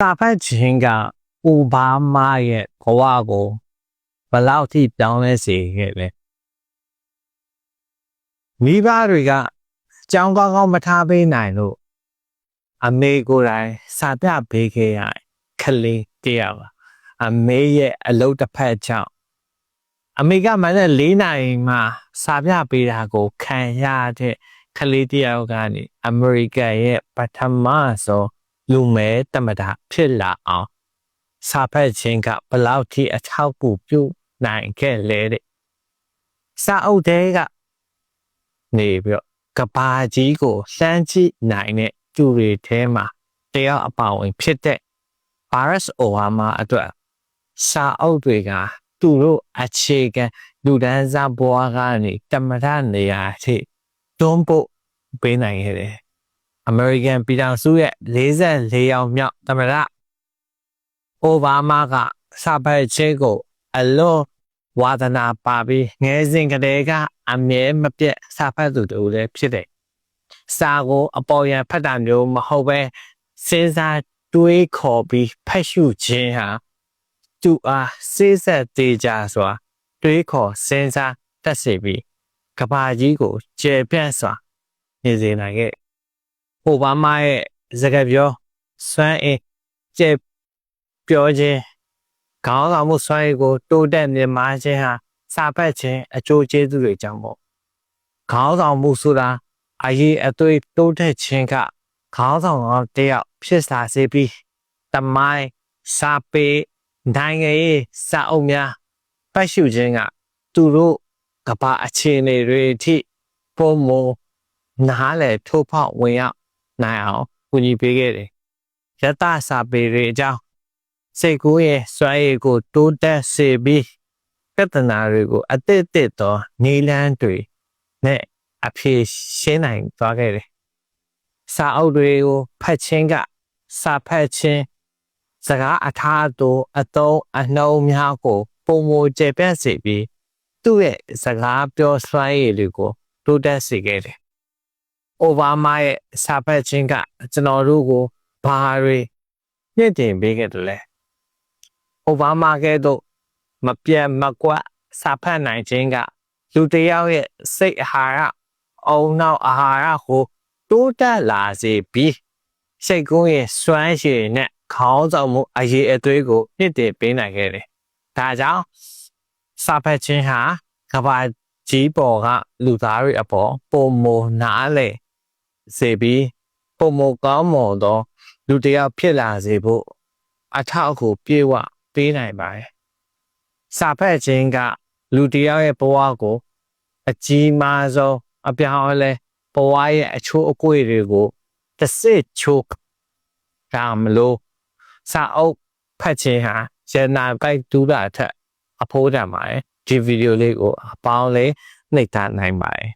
တာဖတ်ခြင်းကအိုဘားမားရဲ့ဘဝကိုဘယ်လောက်ထိပြောင်းလဲစေခဲ့လဲမိဘတွေကအကြောင်းကောင်းကောင်းမထားပေးနိုင်လို့အမေကိုယ်တိုင်စာပြပေးခဲ့ရခလေးတယောက်ပါအမေရဲ့အလုပ်တစ်ဖက်ကြောင့်အမေကမနေ့၄နိုင်မှစာပြပေးတာကိုခံရတဲ့ခလေးတယောက်ကနေအမေရိကန်ရဲ့ပထမဆုံး လူမဲတမတာဖြစ်လာအောင်စာဖတ်ခြင်းကဘယ်လောက်ထိအထောက်အကူပြုနိုင်ခဲ့လဲတဲ့စာအုပ်တဲကနေပြီးတော့ကဘာကြီးကိုလှမ်းကြည့်နိုင်တဲ့သူတွေထဲမှာတယောက်အပါဝင်ဖြစ်တဲ့ Barack Obama အတွက်စာအုပ်တွေကသူတို့အခြေခံလူဒန်းစားဘဝကနေတမထနေရာထိတွန်းပို့ပေးနိုင်ခဲ့တယ်။ American ပြည်ထောင်စုရဲ့44ရောင်မြောက်တမထအိုဘားမားကစာပတ်ချင်းကို အလွန်ဝါသနာပါပြီးငယ်စဉ်ကတည်းကအမြဲမပြတ်စာဖတ်သူတူလည်းဖြစ်တယ်။စာကိုအပေါ်ရန်ဖတ်တာမျိုးမဟုတ်ပဲစဉ်းစားတွေးခေါ်ပြီးဖတ်ရှုခြင်းဟာသူအားစိစက်သေးကြစွာတွေးခေါ်စဉ်းစားတတ်စေပြီးကဘာကြီးကိုကျေပြန့်စွာနေစေနိုင်ခဲ့။အို ဘားမားရဲ့စကားပြောစွမ်းအင်ကျေပြောခြင်းခေါင်းဆောင်မှုစွမ်းရည်ကိုတိုးတက်မြင့်မားခြင်းဟာစာဖတ်ခြင်းအကျိုးကျေးဇူးတွေကြောင့်ပေါ့ခေါင်းဆောင်မှုဆိုတာအရေးအသွေးတိုးတက်ခြင်းကခေါင်းဆောင်တော်တယောက်ဖြစ်လာစေပြီးတမိုင်းစာပေနိုင်ငံရေးစာအုပ်များပတ်ရှုခြင်းကသူတို့ကဘာအခြေအနေတွေအထိပုံမနားလေထိုးဖောက်ဝင်ရောက် နိုင်အောင်ကူညီပေးခဲ့တယ်ရတစာပေတွေအကြောင်းစိတ်ကူးရဲ့စွမ်းရည်ကိုတိုးတက်စေပြီးပြဿနာတွေကိုအသစ်အသစ်သောနေလန်းတွေနဲ့အဖြေရှင်းနိုင်သွားခဲ့တယ်။စာအုပ်တွေကိုဖတ်ခြင်းကစာဖတ်ခြင်းစကားအထားသို့အတုံးအနှုံးများကိုပုံမကျေပြတ်စေပြီးသူ့ရဲ့စကားပြောစွမ်းရည်တွေကိုတိုးတက်စေခဲ့တယ်။ အိုဘားမားရဲ့စာဖတ်ခြင်းကကျွန်တော်တို့ကိုဘာတွေညှင့်တင်ပေးခဲ့တယ်လဲ။အိုဘားမားကဲ့သို့မပြတ်မကွက်စာဖတ်နိုင်ခြင်းကလူတစ်ယောက်ရဲ့စိတ်အာဟာရအုံနောက်အာဟာရကိုတိုးတက်လာစေပြီးစိတ်ကူးရဲ့စွမ်းရည်နဲ့ခေါင်းဆောင်မှုအရေးအသွေးကိုနှစ်တည်ပေးနိုင်ခဲ့တယ်။ဒါကြောင့်စာဖတ်ခြင်းဟာကဘာကြီးပေါ်ကလူသားတွေအပေါ်ပုံမနားလေ စေပြီးပုံမကောင်းမွန်သော လူတစ်ယောက်ဖြစ်လာစေဖို့အထောက်အကူပြေဝပေးနိုင်ပါတယ်။စာဖတ်ခြင်းက လူတစ်ယောက်ရဲ့ဘဝကို အကြီးမားဆုံးအပြောင်းအလဲဘဝရဲ့အချိုးအကွေ့တွေကိုတစ်စစ်ချိုးဒါမလို့စာအုပ်ဖတ်ခြင်းဟာရနာပိုက်တူးတာထက်အဖိုးတန်ပါတယ်ဒီဗီဒီယိုလေးကိုအပေါင်းလေးနှိပ်ထားနိုင်ပါတယ်